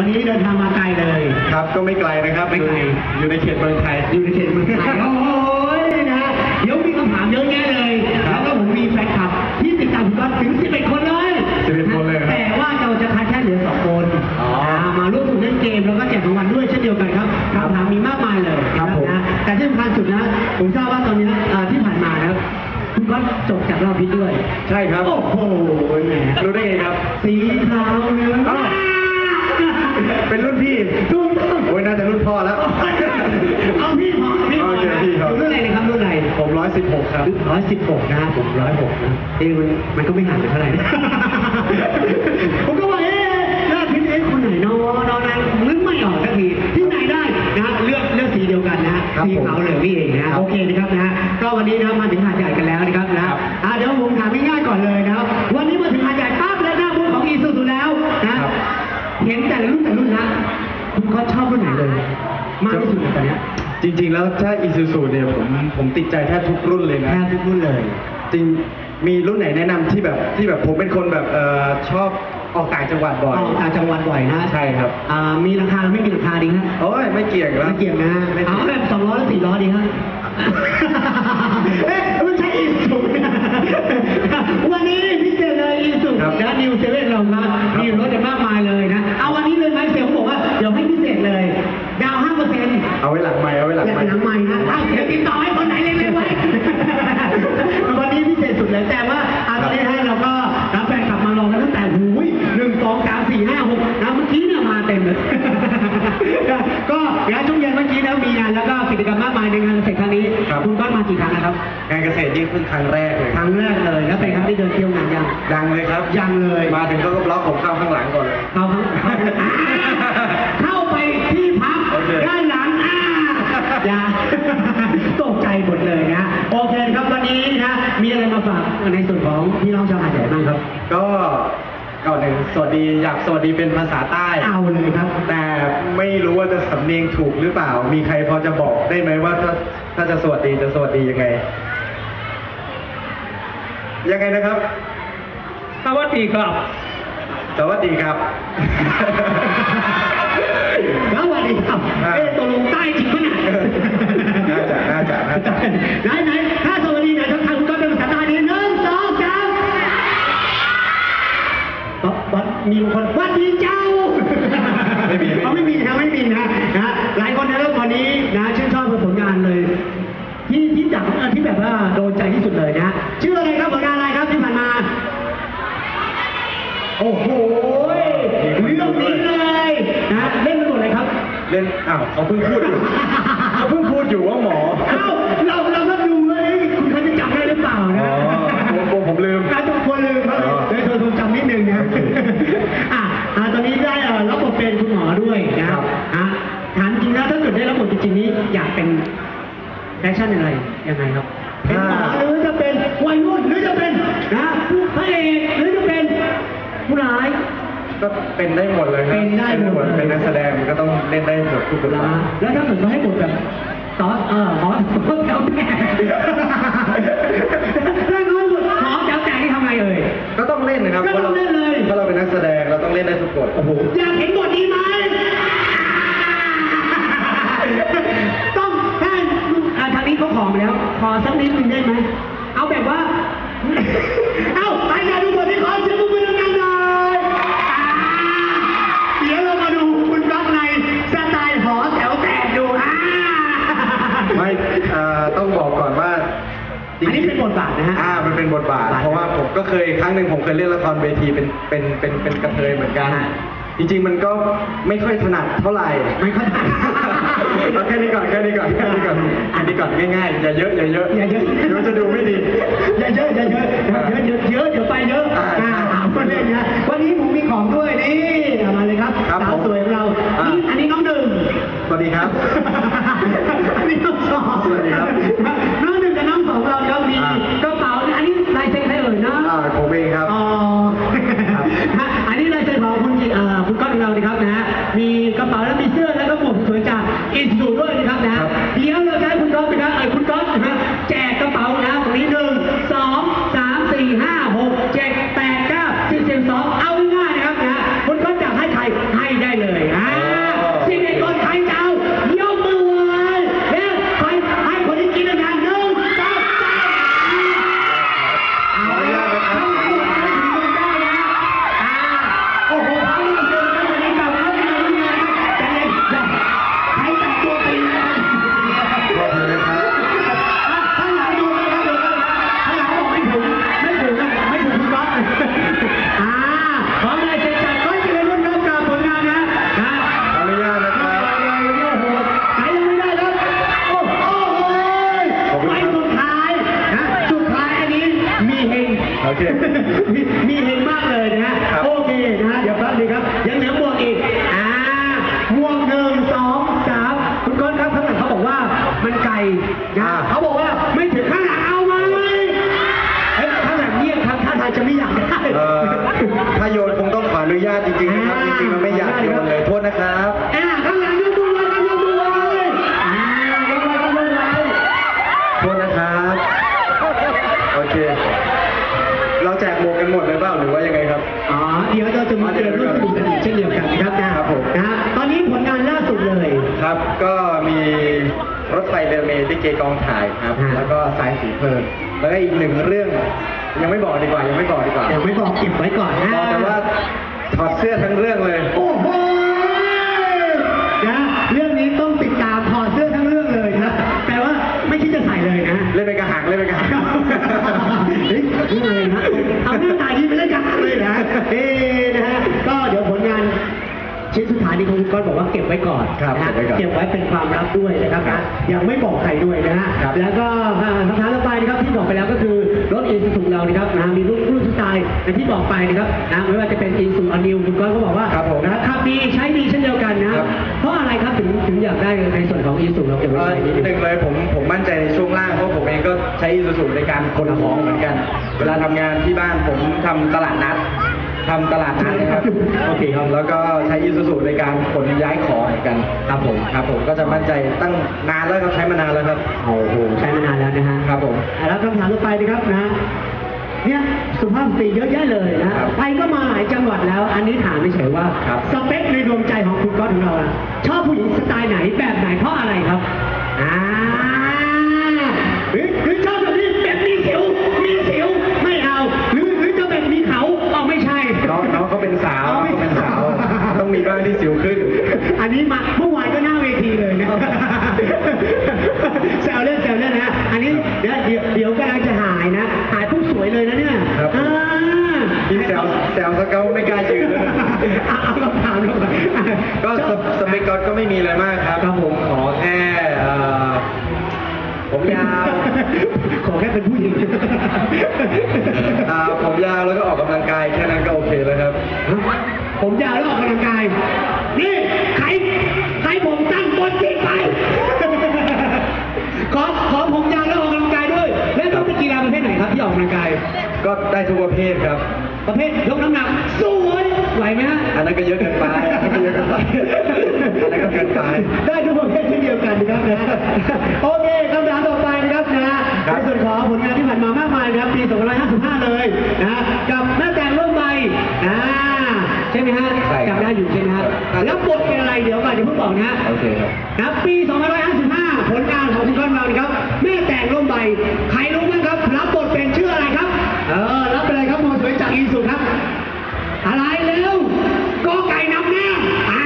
วันนี้เดินทางมาไกลเลย ครับก็ไม่ไกลนะครับไม่ไกล อยู่ในเขตเมืองไทย อยู่ในเขตเมืองไทยโอ้โหนะฮะเดี๋ยวมีคำถามเยอะแยะเลยครัแล้บวก็ผมมีแฟนคลับ ที่ติดตามคุณก๊อตถึง 11 คนเลย11คนเลยครับแต่ว่าเราจะคัดแค่เหลือ 2 คนอ๋ออ่ามาร่วมสนุกเล่นเกมแล้วก็แจกรางวัลด้วยเช่นเดียวกันครับคำถามมีมากมายเลยครับผมนะแต่ที่สำคัญสุดนะผมทราบว่าตอนนี้นะเอ่อที่ผ่านมานะครับคุณก๊อตจบจากรอบพิษด้วย ใช่ครับ โอ้โหแหมรู้ได้ไงครับ สีขาวเหลืองอ้าว เป็นรุ่นพี่ถูกต้องโอ้ยน่าจะรุ่นพ่อแล้ว เอาพี่พอพี่พอโอเคนะพี่ครับ รุ่นอะไรนะครับรุ่นอะไรผมร้อยสิบหกครับร้อยสิบหกนะฮะผมร้อยหกนะเองมันมันก็ไม่ห่างกันเท่าไหร่นะผมก็ว่าเอ๊ะเลือกพี่เอ๊ะคนไหนเนาะเนาะนะนึกไม่ออกสักทีที่ไหนได้นะเลือกเลือกสีเดียวกันนะฮะครับสีผมขาวเหลืองนี่เองนะครัฮะบโอเคนะครับนะฮะก็วันนี้นะครับมาถึงหาดใหญ่ คุณก็ชอบรุ่นไหนเลย มากที่สุดในตอนเนี้ยจริง ๆ แล้วถ้าอีซูซูเนี่ยผมผมติดใจแทบทุกรุ่นเลยนะ แทบทุกรุ่นเลย จริงมีรุ่นไหนแนะนำที่แบบที่แบบผมเป็นคนแบบเอ่อชอบออกต่างจังหวัดบ่อย ออกต่างจังหวัดบ่อยนะใช่ครับ อ่ามีราคาไม่มีราคาดีฮะโอ้ยไม่เกี่ยงแล้ว ไม่เกี่ยงนะไม่เอาเกี่ยงแบบสองล้อหรือสี่ล้อดีฮะ รรมมากมายในงานเกษตรครั้งนี้ครับ คุณก้อนมากี่ครั้งนะครับ งานเกษตรยิ่งเพิ่งครั้งแรกเลยครั้งแรกเลยแล้วเป็นครั้งที่เดินเที่ยวงานยังยังเลยครับยังเลยมาถึงก็บล็อกผมเข้าข้างหลังก่อนเลย เข้าเข้าเข้าไปที่พักโอเค ด้านหลังอ่าอย่า ตกใจหมดเลยนะโอเคครับวันนี้นะมีอะไรมาฝากในส่วนของพี่น้องชาวหาดใหญ่บ้างครับ ก็ ก่อนหนึ่งสวัสดีอยากสวัสดีเป็นภาษาใต้ เอาเลยครับ แต่ไม่รู้ว่าจะสำเนียงถูกหรือเปล่า มีใครพอจะบอกได้ไหมว่าถ้าถ้าจะสวัสดีจะสวัสดียังไง ยังไงนะครับ สวัสดีครับ สวัสดีครับแล้วสวัสดีครับอ่าเอ๊ะตกลงใต้จริงปะเนี่ยน่าจะน่าจะน่าจะไหนไมีบางคนวัดดีเจ้าไม่มีเขาไม่มีนะไม่มีนะนะหลายคนในเรื่องวันนี้นะชื่นชอบผลงานเลย ที่ที่จับเอ่อที่แบบว่าโดนใจที่สุดเลยนะชื่ออะไรครับผลงานอะไรครับที่ผ่านมา โอ้โหเรื่องนี้เลยนะเล่นไปหมดเลยครับ เล่นอ้าวเขาเพิ่งพูดอยู่เขาเพิ่งพูดอยู่ว่าหมอเอ้าเราเรา อะอะตอนนี้ได้เอ่อรับบทเป็นคุณหมอด้วยนะครับอะถามจริงนะถ้าเกิดได้รับบทจริงๆนี้อยากเป็นแฟชั่นอะไรยังไงครับเป็นหมอหรือจะเป็นวัยรุ่นหรือจะเป็นนะผู้พระเอกหรือจะเป็นผู้ร้าย ก็เป็นได้หมดเลยครับเป็นได้หมด เป็นนักแสดงก็ต้องเล่นได้หมดทุกบทแล้บาทแล้วถ้าเกิดว่าให้บทแบบตอนเออหมอหมอแถวแตกถ้าน้อยบทหมอแถวแตกนี่ทำไงเอ่ยก็ต้องเล่นนะครับก็ต้องเล่นเลย เพราะเราเป็นนักแสดง เราต้องเล่นได้ทุกบทโอ้โหอยากเห็นบทนี้ไหมต้องถ้าอ่าทางนี้เขาขอมาแล้ว ขอสักนิดนึงได้ไหม เอาแบบว่า เอาไปงานดูบทนี้ขอเสียงปรบมือดังๆหน่อยอ่าเดี๋ยวเรามาดูคุณรักในสไตล์หอแถวแตกดูอ่า ไม่เอ่อต้องบอกก่อนว่าจริงๆอันนี้เป็นบทบาทนะฮะ อ่ามันเป็นบทบาท ก็เคยครั้งหนึ่งผมเคยเล่นละครเวทีเป็นเป็นเป็นเป็นกระเทยเหมือนกันอ่าจริง ๆ มันก็ไม่ค่อยถนัดเท่าไหร่ไม่ค่อยถนัดเอาแค่นี้ก่อนแค่นี้ก่อนแค่นี้ก่อนอันนี้ก่อนง่ายๆอย่าเยอะอย่าเยอะอย่าเยอะเดี๋ยวจะดูไม่ดีอย่าเยอะอย่าเยอะเยอะเยอะเยอะเดี๋ยวไปเยอะอ่าอ่าเอาคนเล่นนะวันนี้ผมมีของด้วยนี่เอามาเลยครับครับสาวผมสวยของเราอ่านี่อันนี้น้องหนึ่งสวัสดีครับอันนี้น้องสองสวัสดีครับน้องหนึ่งกับน้องสองเราเรา โอเคมีเห็นมากเลยนะฮะโอเคนะฮะ เดี๋ยวแป๊บนึงครับ ยังเหลือหวกอีก อ่าหมวกหนึ่งสองสามคุณก้อนครับข้างหลัเขาบอกว่ามันไกลนะฮะเขาบอกว่าไม่ถึงข้างหลังเอามาเลยเอ้ยข้างหลังเงียบครับท่าทายจะไม่อยากได้ เอ่ถ้าโยนคงต้องขออนุญาตจริงๆนะครับ จริงๆมันไม่อยากโยนเลยโทษนะครับ ล์ที่เกกองถ่ายครับ ฮะ แล้วก็สายสีเพลิงแล้วก็อีกหนึ่งเรื่อง ยังไม่บอกดีกว่ายังไม่บอกดีกว่าเดี๋ยวไม่บอกเก็บไว้ก่อนนะบอกแต่ว่าถอดเสื้อทั้งเรื่องเลย โอ้โห คุณก้อนบอกว่าเก็บไว้ก่อนครับนะฮะเก็บไว้ก่อนเก็บไว้เป็นความลับด้วยนะครับครันะบยังไม่บอกใครด้วยนะฮะครับ แล้วก็อ่าคำถามต่อไปนะครับที่บอกไปแล้วก็คือรถอีซูซูเรานะครับนะมีรูปรูปสไตล์อย่างที่บอกไปนะครับนะไม่ว่าจะเป็นอีซูอนิวคุณก้อนก็บอกว่าครับผมนะขับดีใช้ดีเช่นเดียวกันนะครับ เพราะอะไรครับถึงถึงอยากได้ในส่วนของอีซูเราเก็บไว้เอ่อใช้นิดหนึนึ่งงเลยผมผมมั่นใจในช่วงล่างเพราะผมเองก็ใช้อีซูซูในการขนของเหมือนกัน เวลาทำงานที่บ้านผมทำตลาดนัด ทำตลาดนัดนะครับโอเคครับแล้วก็ใช้อีซูซูในการขนย้ายของเหมือนกันครับผมครับผมก็จะมั่นใจตั้งนานแล้วครับใช้มานานแล้วครับโอ้โหใช้มานานแล้วนะฮะครับผมอะแล้วคำถามต่อไปนะครับนะเนี่ยสุภาพสตรีเยอะแยะเลยนะครับไปก็มาหลายจังหวัดแล้ว อันนี้ถามไม่เฉยว่าครับสเปคในดวงใจของคุณก๊อตของเราอะชอบผู้หญิงสไตล์ไหนแบบไหนเพราะอะไรครับอ่าหรือหรือชอบแบบนี้แบบ น้องน้องเขาเป็นสาวอ๋อไม่เขาเป็นสาว ต้องมีบ้างที่สิวขึ้น อันนี้มาเมื่อวานก็หน้าเวทีเลยนะแซวเล่นแซวเล่นนะ อันนี้เดี๋ยวเดี๋ยวเดี๋ยวกำลังจะหายนะ หายผู้สวยเลยนะเนี่ยครับ อ่าพี่แซวแซวสเกลไม่กล้ายืนเลยเอาเอาคำถามลงไปก็สเปสเปกก็ก็ไม่มีอะไรมากครับครับผมขอแค่เอ่อผมยาว ขอแค่เป็นผู้หญิง ทไหนครับที่ออกกำลังกาย ก็ได้ทุกประเภทครับ ประเภทยกน้ำหนักสวยไหวไหมฮะ อันนั้นก็เยอะเกินไปอันนั้นก็เยอะเกินไปอันนั้นก็เกินไป ได้ทุกประเภทเช่นเดียวกันนะครับนะโอเคคำถามต่อไปนะครับนะครัในบส่วนของผลงานที่ผ่านมามากมายนะครับปี 2555 เลยนะกับแม่แต่งร่มใบอ่า ใช่ไหมฮะใช่ครับ จำได้อยู่ใช่ไหมฮะครับแล้วบทเป็นอะไรเดี๋ยวก่อนเดี๋ยวเพิ่งบอกนะฮะโอเคครับนะปี2555 ผลงานของคุณก้อนเรานะครับ แม่แต่งร่มใบ ใครรู้บ้างครับ รับบทเป็นชื่ออะไรครับ เออ รับไปเลยครับโมสวยจากอีสุครับ อะไรเร็วกอไก่นำหน้า อ่า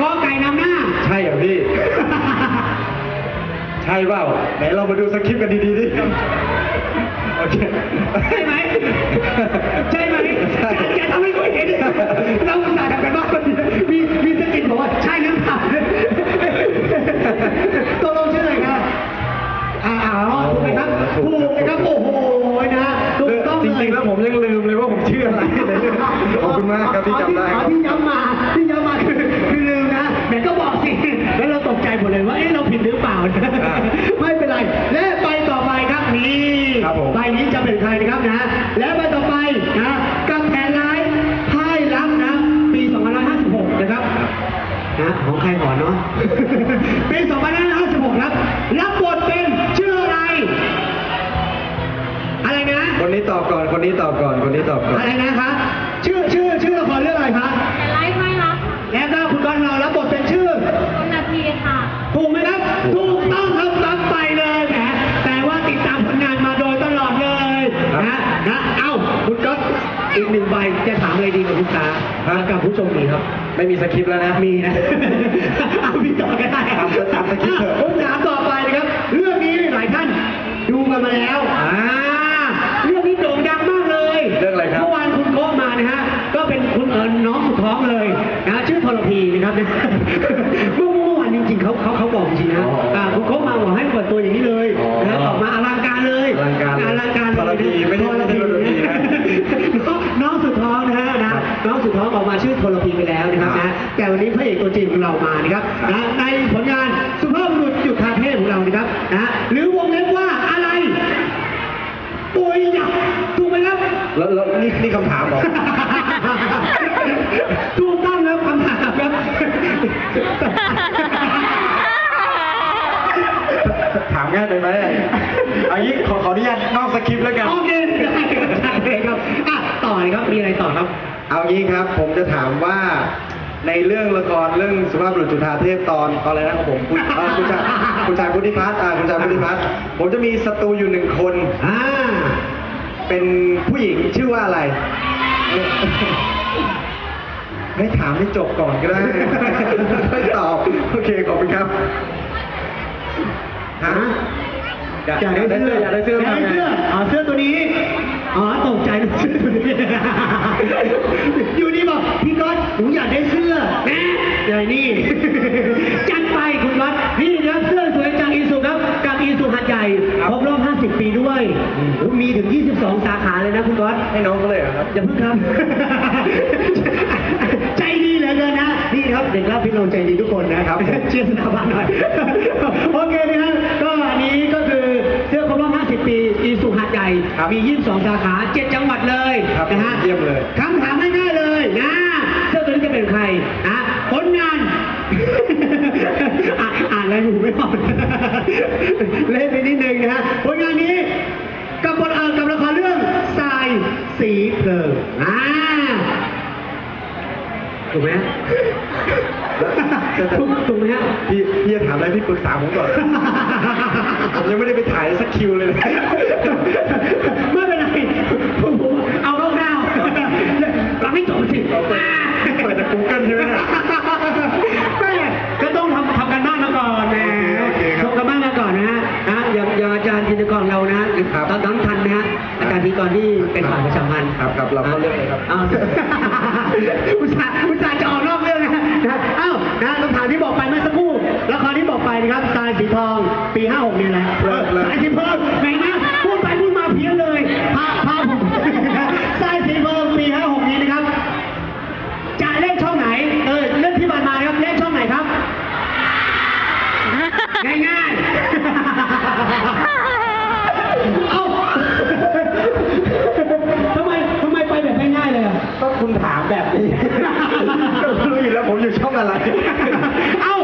กอไก่นำหน้า ใช่เหรอพี่ ใช่เปล่าไหนเรามาดูสคริปต์กันดีๆดิโอเค ใช่ไหม ใช่ไหม ใช่ อย่าทำให้กูเห็นเราอุตส่าห์ทำกันบ้านคนเดียวมีมีสกินบอกว่าใช่หรือเปล่าตกลงชื่ออะไรครับอ่าอ๋อถูกไหมครับถูกนะครับโอ้โหนะถูกต้องจเลยริงๆแล้วผมยังลืมเลยว่าผมชื่ออะไรในเรื่องขอบคุณมากครับที่จำได้อ๋คอรับที่ย้ำมาที่ย้ำมาคือคือลืมนะแต่ก็บอกสิแล้วเราตกใจหมดเลยว่าเอ๊ะเราผิดหรือเปล่าอ่าไม่เป็นไรและใบต่อไปครับนี่ครับผมใบนี้จะเป็นใครนะครับนะ และใบต่อไปนะกับแผนร้ายไพ่รักนะ ปี 2556 นะครับ นะของใครก่อนเนาะปี2556ครับ รับบทเป็นชื่ออะไร อะไรนะ คนนี้ตอบก่อน คนนี้ตอบก่อน คนนี้ตอบก่อน อะไรนะคะชื่ หนึ่งใบจะถามอะไรดีกับคุณตาครับกับผู้ชมดีครับ ไม่มีสคริปต์แล้วนะ มีนะเอาพี่ต่อก็ได้ตามตามสคริปต์เถอะผมถามต่อไปนะครับ เรื่องนี้หลายท่านดูกันมาแล้วอ่าเรื่องนี้โด่งดังมากเลยเรื่องอะไรครับเมื่อวานคุณโค้มานะฮะก็เป็นคุณเอิญน้องสุดท้องเลยนะชื่อทรพีนะครับเมื่อเมื่อวานจริงๆเขาเขาเขาบอกจริงๆนะอ๋ออ่าคุณโค้มาบอกให้เปิดตัวอย่างนี้เลย นะน้องสุดท้องออกมาชื่อทรพีไปแล้วนะครับครันะบแต่วันนี้พระเอกตัวจริงของเรามานะครับนะในผลงานสุภาพบุรุษจุดคาเฟ่ของเรานะครับนะหรือวงเล็บว่าอะไรปุยหยักถูกไหมครับแล้วแล้วนี่นี่คำถามเหรอ ถูกต้องแล้วคำถามครับถามง่ายไปไหมเอันนี้ขอขออนุญาตนอกสคริปต์แล้วกัน โอเคได้คใช่เลยครับอะต่อเลยครับมีอะไรต่อครับ เอางี้ครับ ผมจะถามว่าในเรื่องละครเรื่องสุภาพบุรุษจุฑาเทพตอนตอนอะไรนะของผมคุณเอ่อคุณชายคุณชายพุทธิพัฒน์อ่าคุณชายพุทธิพัฒน์ผมจะมีศัตรูอยู่หนึ่งคน อ่าเป็นผู้หญิงชื่อว่าอะไร ไม่ถามให้จบก่อนก็ได้ ไม่ตอบ โอเค ขอบคุณครับฮะอยากอยากได้เสื้ออยากได้เสื้ออยากได้เสื้ออ๋อเสื้อตัวนี้ อ๋อตกใจเสื้อตัวนี้อยู่นี่บอกพี่ก๊อตหนูอยากได้เสื้อแน่เดี๋ยวนี่ จัดไปคุณก๊อตนี่นะเสื้อสวยจากอีสุครับกับอีสุหัดใหญ่ครับครบรอบ 50 ปีด้วยอืมโอ้มีถึง 22 สาขาเลยนะคุณก๊อตให้น้องเขาเลยเหรอครับอย่าเพิ่งครับ ใจดีเหลือเกินนะนี่ครับเด็กรับพี่น้องใจดีทุกคนนะครับ เชียร์สถาบันหน่อยโอเคนะครับก็อันนี้ก็คือเสื้อครบรอบ 50 ปีอีสุหัดใหญ่ ครับมี 22 สาขา 7 จังหวัดเลยครับนะฮะเยี่ยมเลยคำถามง่ายๆเลยนะเสื้อตัวนี้จะเป็นใครนะผลงาน อะอ่านอะไรหนูไม่ออก เล่นไปนิดนึงนะฮะผลงานนี้กับบทเอ่อกับละครเรื่องทรายสีเพลิงอ่าถูกไหมฮะ ถูกถูกไหมฮะ พี่พี่จะถามอะไรพี่ปรึกษาผมก่อน ผมยังไม่ได้ไปถ่ายสักคิวเลยนะไม่เป็นไรผมผมเอาคร่าวๆเราไม่จบสิเอาเปิดเปิดจาก Google ใช่ไหมเนี่ยแม่ก็ต้องทำทำกันบ้านมาก่อนแหมโอเคครับทำกันบ้านมาก่อนนะฮะนะอย่างอย่างอาจารย์จินตกรเรานะครับตอนนั้นทันนะฮะอาจารย์จินตกรที่เป็นฝ่ายประชาสัมพันธ์ครับครับเราเข้าเรื่องเลยครับอ้าวอุตส่าห์อุตส่าห์จะออกนอกเรื่องนะนะอ้าวนะคำถามที่บอกไปเมื่อสักครู่ละครที่บอก ไปนะครับทรายสีทองปี 56 นี่แหละเลิกเลิกทรายสีทองไหนนะพูดไปพูดมาเพี้ยนเลยพาพาผม ทรายสีทองปี 56 นี้นะครับ จะเล่นช่องไหน เออเรื่องที่ผ่านมาครับเล่นช่องไหนครับ ง่ายๆ เอ้า ทำไมทำไมไปแบบง่ายๆเลยอะ ก็คุณถามแบบนี้ ก็รู้อยู่แล้วผมอยู่ช่องอะไร เอ้า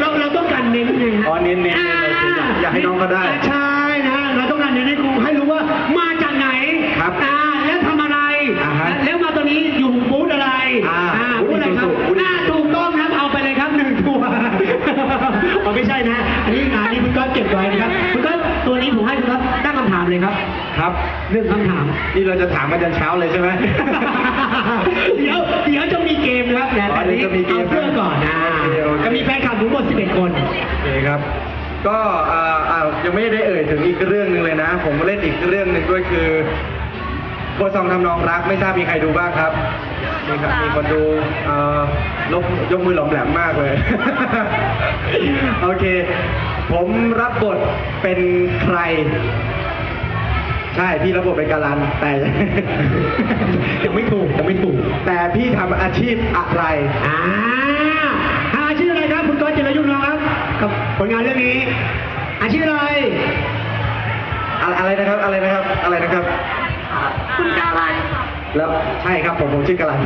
เราเราต้องการเน้นไงฮะ อ๋อเน้นๆเน้นๆโอเคอยากอยากให้น้องเขาได้ ใช่นะ เราต้องการเน้นให้ครูให้รู้ว่ามาจากไหน ครับ อ่าแล้วทำอะไร อ่าฮะ แล้วมาตอนนี้อยู่บูธอะไร อ่า บูธอะไรครับ บูธ อ่าถูกต้องครับเอาไปเลยครับหนึ่งตัว อ๋อไม่ใช่นะ อันนี้งานนี้คุณก็เก็บไว้นะครับคุณก็ตัวนี้ผมให้คุณครับตั้งคำถามเลยครับ ครับ หนึ่งคำถาม นี่ เราจะถามมาจนเช้าเลยใช่ไหม เดี๋ยวเดี๋ยวจะมีเกมนะครับนะอ๋อแต่นี้เดี๋ยวจะมีเกมเอาเสื้อก่อนนะโอเคโอเค ก็มีแฟนคลับทั้งหมด11 คน โอเคครับ ก็อ่าอ่ายังไม่ได้เอ่ยถึงอีกเรื่องหนึ่งเลยนะ ผมเล่นอีกเรื่องหนึ่งด้วยคือบทซองทำนองรักไม่ทราบมีใครดูบ้างครับมีครับมีคนดูเอ่อยกยกมือหลอมแหลมมากเลย โอเค ผมรับบทเป็นใคร ใช่พี่รับบทเป็นการันแต่ยังไม่ถูกยังไม่ถูก แต่พี่ทำอาชีพอะไร อ่าหาอาชีพอะไรครับ คุณก้อยจิรยุทธ์น้องครับ กับผลงานเรื่องนี้ อาชีพอะไร อะอะไรนะครับอะไรนะครับอะไรนะครับ คุณกาลันค่ะแล้วใช่ครับผมผมชื่อกาลัน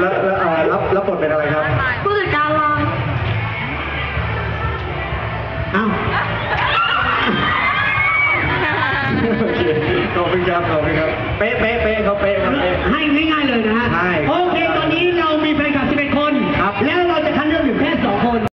แล้วแล้วเอ่อรับรับบทเป็นอะไรครับ ผู้จัดการลองเอ้าโอเค ขอบคุณครับขอบคุณครับ เป๊ะเป๊ะเป๊ะเขาเป๊ะครัเป๊ะ ให้ง่ายๆเลยนะฮะ ใช่โอเค ตอนนี้เรามีแฟนคลับ11 คน ครับ แล้ว